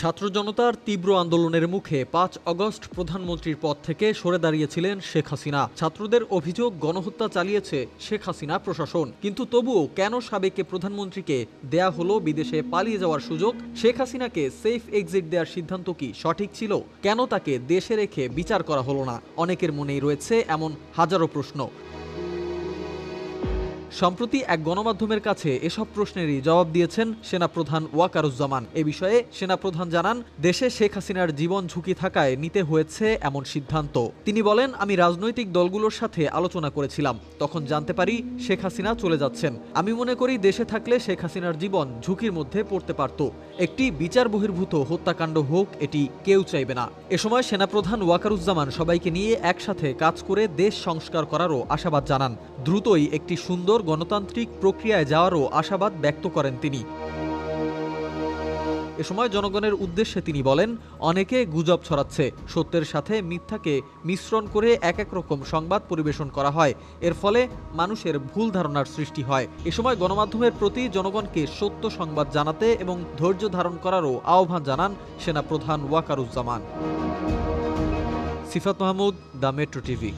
ছাত্র জনতার তীব্র আন্দোলনের মুখে পাঁচ অগস্ট প্রধানমন্ত্রীর পদ থেকে সরে দাঁড়িয়েছিলেন শেখ হাসিনা। ছাত্রদের অভিযোগ গণহত্যা চালিয়েছে শেখ হাসিনা প্রশাসন। কিন্তু তবুও কেন সাবেকে প্রধানমন্ত্রীকে দেয়া হলো বিদেশে পালিয়ে যাওয়ার সুযোগ? শেখ হাসিনাকে সেফ এক্সিট দেওয়ার সিদ্ধান্ত কি সঠিক ছিল? কেন তাকে দেশে রেখে বিচার করা হলো না? অনেকের মনেই রয়েছে এমন হাজারো প্রশ্ন। সম্প্রতি এক গণমাধ্যমের কাছে এসব প্রশ্নেরই জবাব দিয়েছেন সেনাপ্রধান ওয়াকারুজ্জামান। এ বিষয়ে সেনাপ্রধান জানান, দেশে শেখ হাসিনার জীবন ঝুঁকি থাকায় নিতে হয়েছে এমন সিদ্ধান্ত। তিনি বলেন, আমি রাজনৈতিক দলগুলোর সাথে আলোচনা করেছিলাম। তখন জানতে পারি শেখ হাসিনা চলে যাচ্ছেন। আমি মনে করি দেশে থাকলে শেখ হাসিনার জীবন ঝুঁকির মধ্যে পড়তে পারত। একটি বিচার বহির্ভূত হত্যাকাণ্ড হোক, এটি কেউ চাইবে না। এ সময় সেনাপ্রধান ওয়াকারুজ্জামান সবাইকে নিয়ে একসাথে কাজ করে দেশ সংস্কার করারও আশাবাদ জানান। দ্রুতই একটি সুন্দর গণতান্ত্রিক প্রক্রিয়ায় যাওয়ারও আশাবাদ ব্যক্ত করেন তিনি। এ সময় জনগণের উদ্দেশ্যে তিনি বলেন, অনেকে গুজব ছড়াচ্ছে, সত্যের সাথে মিথ্যাকে মিশ্রণ করে এক এক রকম সংবাদ পরিবেশন করা হয়, এর ফলে মানুষের ভুল ধারণার সৃষ্টি হয়। এ সময় গণমাধ্যমের প্রতি জনগণকে সত্য সংবাদ জানাতে এবং ধৈর্য ধারণ করারও আহ্বান জানান সেনাপ্রধান Wakeruzzaman. Sifat Mahmud, the metro TV.